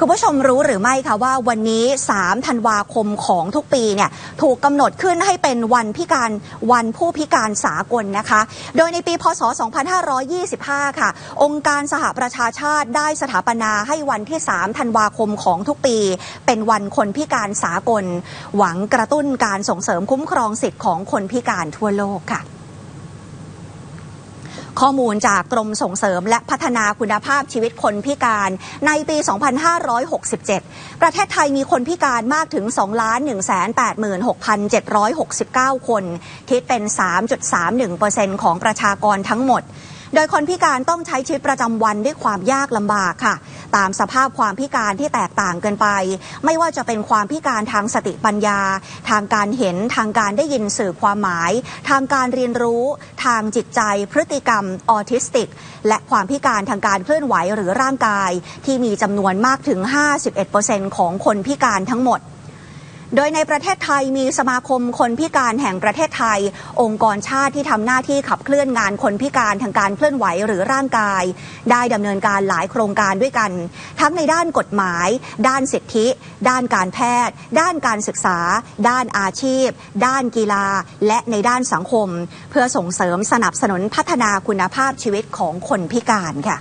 คุณผู้ชมรู้หรือไม่คะว่าวันนี้ 3 ธันวาคมของทุกปีเนี่ยถูกกำหนดขึ้นให้เป็นวันพิการวันผู้พิการสากลนะคะ โดยในปีพศ 2525 ค่ะ องค์การสหประชาชาติได้สถาปนาให้วันที่ 3 ธันวาคมของทุกปี เป็นวันคนพิการสากล หวังกระตุ้นการส่งเสริมคุ้มครองสิทธิ์ของคนพิการทั่วโลกค่ะ ข้อมูลจากกรมส่งเสริม และพัฒนาคุณภาพชีวิตคนพิการในปี 2567 ประเทศไทยมีคนพิการมากถึง 2,186,769 คน คิดเป็น 3.31%ของประชากรทั้งหมด โดยคนพิการต้องใช้ชีวิตประจำวันด้วยความยากลำบากค่ะ ตามสภาพความพิการที่แตกต่างกันไป ไม่ว่าจะเป็นความพิการทางสติปัญญา ทางการเห็นทางการได้ยินสื่อความหมาย ทางการเรียนรู้ ทางจิตใจ พฤติกรรมออทิสติก และความพิการทางการเคลื่อนไหวหรือร่างกาย ที่มีจำนวนมากถึง 51%ของคนพิการทั้งหมด โดยในประเทศไทยมีสมาคมคนพิการแห่งประเทศไทย องค์กรชาติที่ทำหน้าที่ขับเคลื่อนงานคนพิการทางการเคลื่อนไหวหรือร่างกาย ได้ดำเนินการหลายโครงการด้วยกัน ทั้งในด้านกฎหมาย ด้านสิทธิ ด้านการแพทย์ ด้านการศึกษา ด้านอาชีพ ด้านกีฬา และในด้านสังคม เพื่อส่งเสริมสนับสนุนพัฒนาคุณภาพชีวิตของคนพิการค่ะ